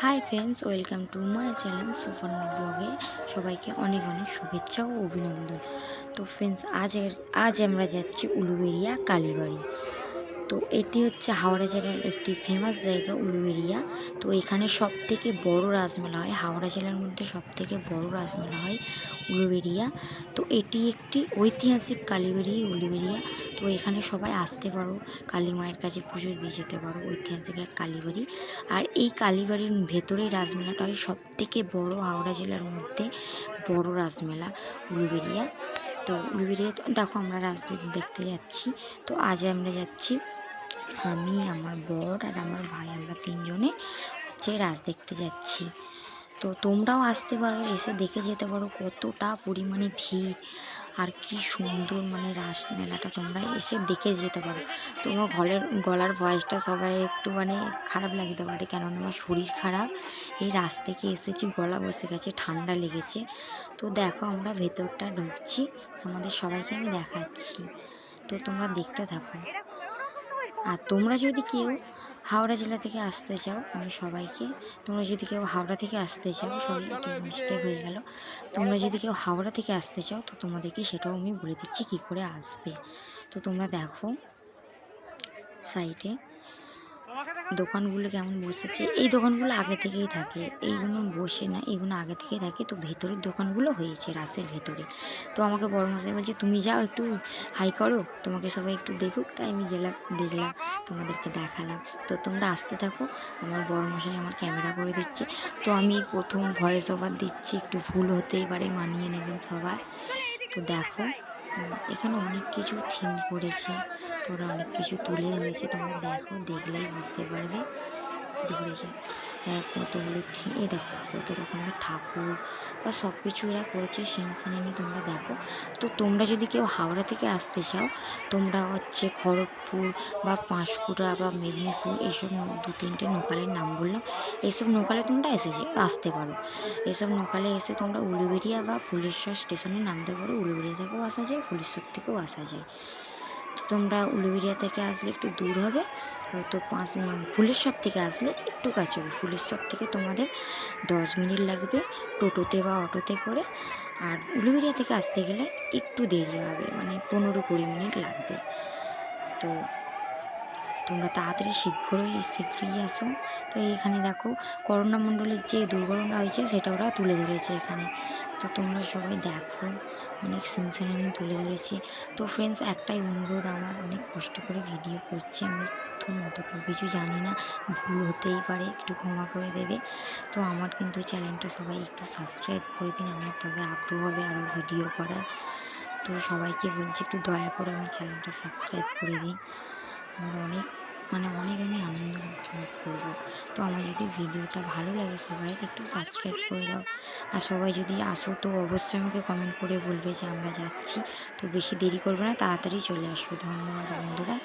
Hi friends welcome to my channel Suparna ব্লগে সবাইকে অনেক অনেক শুভেচ্ছা ও অভিনন্দন। তো ফ্রেন্ডস আজ আজ আমরা যাচ্ছি উলুবেরিয়া, কালীবাড়ি। তো এটি হচ্ছে হাওড়া জেলার একটি ফেমাস জায়গা উলুবেরিয়া তো এখানে সব থেকে বড় রাজমেলা হয়, হাওড়া জেলার মধ্যে সব থেকে বড় রাজমেলা হয় উলুবেরিয়া তো এটি একটি ঐতিহাসিক কালীবাড়ি উলুবেরিয়া তো এখানে সবাই আসতে পারো, কালী মায়ের কাছে পুজো দিয়ে যেতে পারো, ঐতিহাসিক এক কালীবাড়ি। আর এই কালীবাড়ির ভেতরে রাজমেলাটা হয় সব থেকে বড় হাওড়া জেলার মধ্যে বড় রাজমেলা উলুবেরিয়া তো উলুবেরিয়া দেখো আমরা রাজ দেখতে যাচ্ছি। তো আজ আমরা যাচ্ছি আমি, আমার বর আর আমার ভাই, আমরা তিনজনে হচ্ছে রাজ দেখতে যাচ্ছি। তো তোমরাও আসতে পারো, এসে দেখে যেতে পারো কতটা পরিমাণে ভিড় আর কি সুন্দর মানে রাস মেলাটা তোমরা এসে দেখে যেতে পারো। তোমার গলের গলার ভয়েসটা সবাই একটু মানে খারাপ লাগতে পারে, কেননা আমার শরীর খারাপ। এই রাস থেকে এসেছি, গলা বসে গেছে, ঠান্ডা লেগেছে। তো দেখো আমরা ভেতরটা ঢুকছি, তোমাদের সবাইকে আমি দেখাচ্ছি। তো তোমরা দেখতে থাকো। আর তোমরা যদি কেউ হাওড়া জেলা থেকে আসতে চাও, আমি সবাইকে, তোমরা যদি কেউ হাওড়া থেকে আসতে চাও, সরি, এটা মিস্টেক হয়ে গেল, তোমরা যদি কেউ হাওড়া থেকে আসতে চাও, তো তোমাদেরকে সেটাও আমি বলে দিচ্ছি কী করে আসবে। তো তোমরা দেখো সাইডে দোকানগুলো কেমন বসেছে? এই দোকানগুলো আগে থেকেই থাকে। এইগুলো বসে না, এইগুলো আগে থেকেই থাকে। তো ভেতরের দোকানগুলো হয়েছে রাসের ভেতরে। তো আমাকে বড় মশাই বলছে, তুমি যাও একটু হাই করো। তোমাকে সবাই একটু দেখুক। তাই আমি গেলাম, দেখলাম, তোমাদেরকে দেখালাম। তো তোমরা আসতে থাকো। আমার বড় মশাই আমার ক্যামেরা করে দিচ্ছে। তো আমি প্রথম ভয়েস ওভার দিচ্ছি। একটু ভুল হতেই পারে, মানিয়ে নেবেন সবাই। তো দেখো এখানে অনেক কিছু থিম করেছে। তোরা অনেক কিছু তুলে ধরেছে। তোমরা দেখো, দেখলেই বুঝতে পারবে। ধরেছে হ্যাঁ কতগুলো থিম এ দেখো কত রকমের ঠাকুর বা সব কিছু এরা করেছে সিন সিনারি তোমরা দেখো। তো তোমরা যদি কেউ হাওড়া থেকে আসতে চাও, তোমরা হচ্ছে খড়গপুর বা পাঁশকুড়া বা মেদিনীপুর এইসব দু তিনটে লোকালের নাম বললাম। এইসব লোকালে তোমরা এসেছে আসতে পারো। এসব লোকালে এসে তোমরা উলুবেড়িয়া বা ফুলেশ্বর স্টেশনে নামতে পারো। উলুবেড়িয়া থেকেও আসা যায়, ফুলেশ্বর থেকেও আসা যায়। তো তোমরা উলুবেরিয়া থেকে আসলে একটু দূর হবে। হয়তো পাঁচ ফুলের ফুলেশ্বর থেকে আসলে একটু কাছে হবে। ফুলের ফুলেশ্বর থেকে তোমাদের দশ মিনিট লাগবে টোটোতে বা অটোতে করে। আর উলুবেরিয়া থেকে আসতে গেলে একটু দেরি হবে মানে পনেরো কুড়ি মিনিট লাগবে। তো তোমরা তাড়াতাড়ি শীঘ্রই শীঘ্রই আসো তো এইখানে দেখো, করোনা মণ্ডলের যে দুর্ঘটনা হয়েছে, সেটা ওরা তুলে ধরেছে এখানে। তো তোমরা সবাই দেখো, অনেক সিনসিনারি তুলে ধরেছে। তো ফ্রেন্ডস একটাই অনুরোধ আমার, অনেক কষ্ট করে ভিডিও করছি। আমি প্রথম অতটুকু কিছু জানি না, ভুল হতেই পারে, একটু ক্ষমা করে দেবে। তো আমার কিন্তু চ্যানেলটা সবাই একটু সাবস্ক্রাইব করে দিন আমার, তবে আগ্রহ হবে আরও ভিডিও করার। তো সবাইকে বলছি, একটু দয়া করে আমার চ্যানেলটা সাবস্ক্রাইব করে দিন। আমার অনেক মানে অনেক আমি আনন্দ উপভোগ করব। তো আমার যদি ভিডিওটা ভালো লাগে সবাই একটু সাবস্ক্রাইব করে দাও। আর সবাই যদি আসো তো অবশ্যই আমাকে কমেন্ট করে বলবে যে আমরা যাচ্ছি। তো বেশি দেরি করবে না, তাড়াতাড়ি চলে আসব। ধন্যবাদ বন্ধুরা।